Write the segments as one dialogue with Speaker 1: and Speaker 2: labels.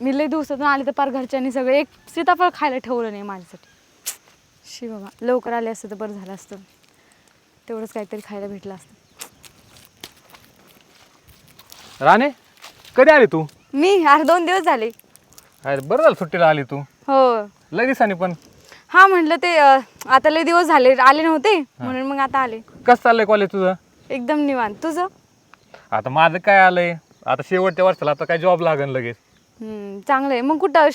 Speaker 1: मी लई दिवसातून आले तर पार घरच्यांनी सगळे एक सीताफळ खायला ठेवलं नाही माझ्यासाठी. शी बाबा लवकर आले असतं तर बरं झालं असतं. तेवढंच काहीतरी खायला भेटलं असतं.
Speaker 2: राणे कधी आली तू?
Speaker 1: मी अरे दोन दिवस झाले.
Speaker 2: अरे बरं झालं सुट्टीला आली तू.
Speaker 1: हो.
Speaker 2: लय दिवसांनी पण.
Speaker 1: हा म्हटलं ते अं, आता लई दिवस झाले आले नव्हते म्हणून मग आता आले.
Speaker 2: कसं चाललंय कॉलेज तुझं?
Speaker 1: एकदम निवांत. तुझं?
Speaker 2: आता माझं काय आलंय? आता शेवटच्या वर्षाला आता काय जॉब लागन लगेच.
Speaker 1: चांगलं आहे मग कुठं?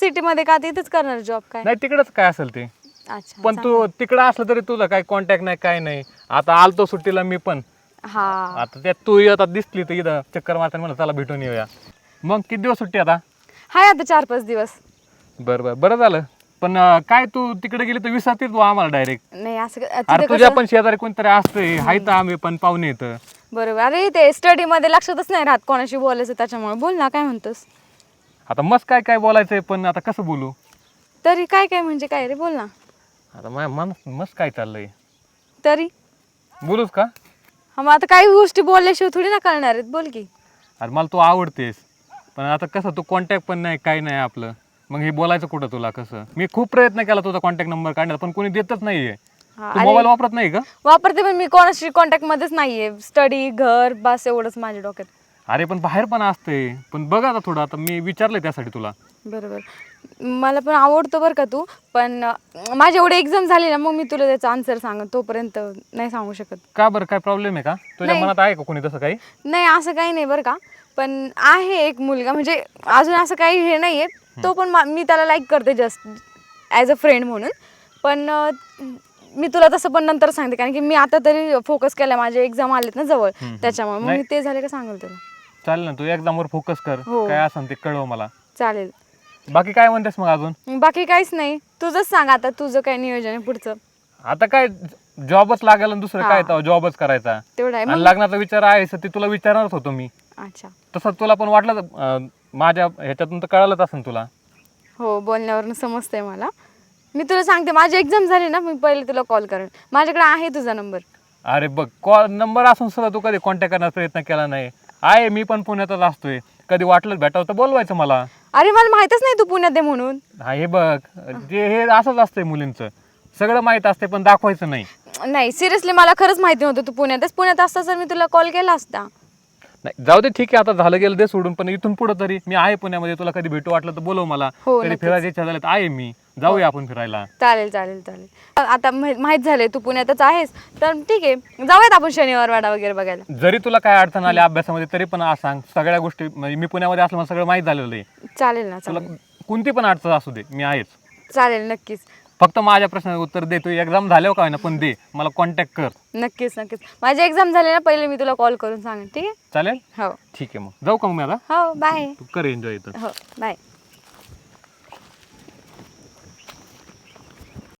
Speaker 1: सिटीमध्ये का? आता इथंच करणार जॉब काय?
Speaker 2: नाही तिकडंच काय असेल ते?
Speaker 1: अच्छा
Speaker 2: पण तू तिकडं असलं तरी तुझा काय कॉन्टॅक्ट नाही काय नाही. आता आलतो सुट्टीला मी पण.
Speaker 1: हा.
Speaker 2: आता त्यात तू आता दिसली तर इथं चक्कर मारताना म्हणलं चला भेटून येऊया. मग किती दिवस सुट्टी आता?
Speaker 1: हाय आता चार पाच दिवस.
Speaker 2: बरं बरं. बरं झालं. पण अं, काय तू तिकडे गेली तर विसरते तू आम्हाला डायरेक्ट
Speaker 1: नाही असं क-
Speaker 2: अरे
Speaker 1: तिथे
Speaker 2: तुझ्या
Speaker 1: कसं-
Speaker 2: पण शेजारी कोणतरी असतंय. हाय तर आम्ही पण पाहुणे येतं
Speaker 1: बरोबर. अरे ते स्टडी मध्ये लक्षातच नाही राहत कोणाशी बोलायचं त्याच्यामुळे. बोल ना काय म्हणतोस?
Speaker 2: आता मस्त काय काय बोलायचंय पण आता कसं बोलू?
Speaker 1: तरी काय काय म्हणजे काय रे बोल ना.
Speaker 2: आता माझ्या मन मस्त काय चाललंय?
Speaker 1: तरी.
Speaker 2: बोलूच का?
Speaker 1: हा मग आता काही गोष्टी बोलल्याशिवाय थोडी ना कळणार आहेत बोल की.
Speaker 2: अरे मला तू आवडतेस पण आता कसं तू कॉन्टॅक्ट पण नाही काय नाही आपलं. मग हे बोलायचं कुठं तुला कसं? मी खूप प्रयत्न केला तुझा कॉन्टॅक्ट नंबर काढण्याचा पण कोणी देतच नाहीये.
Speaker 1: हा,
Speaker 2: तू मोबाईल वापरत नाही का?
Speaker 1: वापरते पण मी कोणाशी कॉन्टॅक्ट मध्येच नाहीये. स्टडी घर बस एवढंच माझ्या डोक्यात.
Speaker 2: अरे पण बाहेर पण असते पण बघ आता थोडं आता मी विचारलंय त्यासाठी तुला.
Speaker 1: बरोबर. मला पण आवडतो बरं का तू पण माझी एवढी एक्झाम झाली ना मग मी तुला त्याचा आन्सर सांग तोपर्यंत नाही सांगू शकत.
Speaker 2: का बरं? काय प्रॉब्लेम आहे का? तुझ्या
Speaker 1: नाही.
Speaker 2: मनात आहे का कोणी तसं काही?
Speaker 1: नाही असं काही नाही बरं का. पण आहे एक मुलगा म्हणजे अजून असं काही हे नाही आहे तो पण मा- मी त्याला लाईक करते जस्ट ॲज अ फ्रेंड म्हणून. पण अं, मी तुला तसं पण नंतर सांगते कारण की मी आता तरी फोकस केला माझे एक्झाम आलेत ना जवळ. त्याच्यामुळे. मग
Speaker 2: नाही.
Speaker 1: मी ते झाले का सांगेल तुला?
Speaker 2: चालेल ना तू एक्झामवर फोकस कर.
Speaker 1: हो.
Speaker 2: काय असेल ते कळव मला.
Speaker 1: चालेल.
Speaker 2: बाकी काय म्हणतेस मग अजून?
Speaker 1: बाकी काहीच नाही. तुझंच सांग आता तुझं काय नियोजन आहे पुढचं?
Speaker 2: आता काय जॉबच लागेल आणि दुसरं काय
Speaker 1: हा.
Speaker 2: जॉबच करायचा?
Speaker 1: तेवढं आहे.
Speaker 2: आणि
Speaker 1: मग?
Speaker 2: लग्नाचा विचार आहे ते तुला विचारणारच होतो मी.
Speaker 1: अच्छा.
Speaker 2: तसं तुला पण वाटलं अं, माझ्या ह्याच्यातून तर कळालंच असेल तुला.
Speaker 1: हो बोलण्यावरून समजतंय मला. मी तुला सांगते माझी एक्झाम झाली ना मी पहिले तुला कॉल करेन. माझ्याकडे आहे तुझा नंबर
Speaker 2: अरे बघ कॉल नंबर असून सुद्धा तू कधी कॉन्टॅक्ट करण्याचा प्रयत्न केला नाही. आहे मी पण पुण्यातच असतोय. कधी वाटलं भेटावं तर बोलवायचं मला.
Speaker 1: अरे मला माहितच नाही तू पुण्यात आहे म्हणून.
Speaker 2: हा हे बघ जे हे असंच असतंय मुलींचं. सगळं माहीत असते पण दाखवायचं नाही.
Speaker 1: नाही सिरियसली मला खरंच माहिती नव्हतं तू पुण्यातच. पुण्यात असता तर मी तुला कॉल केला असता.
Speaker 2: नाही जाऊ दे ठीक आहे आता झालं गेलं दे सोडून पण इथून पुढं तरी मी आहे पुण्यामध्ये तुला कधी भेटू वाटलं तर बोलव मला.
Speaker 1: हो,
Speaker 2: कधी
Speaker 1: नक्कीच.
Speaker 2: फिरायची इच्छा झाली तर आहे मी. जाऊया आपण फिरायला.
Speaker 1: चालेल चालेल चालेल. आता माहि- माहीत झालंय तू पुण्यातच आहेस तर ठीक आहे जाऊयात आपण शनिवार वाडा वगैरे बघायला.
Speaker 2: जरी तुला काय अडचण आली अभ्यासामध्ये तरी पण आज सांग सगळ्या गोष्टी म्हणजे मी पुण्यामध्ये असलं मला सगळं माहीत झालेलं आहे.
Speaker 1: चालेल ना
Speaker 2: तुला
Speaker 1: चालेल.
Speaker 2: कोणती पण अडचण असू दे मी आहेच.
Speaker 1: चालेल नक्कीच.
Speaker 2: फक्त माझ्या प्रश्नाचं उत्तर दे. तू एक्झाम झाल्यावर काय ना पण दे. मला कॉन्टॅक्ट कर.
Speaker 1: नक्कीच नक्कीच. माझी एक्झाम झाली ना पहिले मी तुला कॉल करून सांगेन ठीक आहे?
Speaker 2: चालेल?
Speaker 1: हो.
Speaker 2: ठीक आहे मग. जाऊ का मग मी आता?
Speaker 1: हो बाय
Speaker 2: तू कर एन्जॉय इथं.
Speaker 1: हो बाय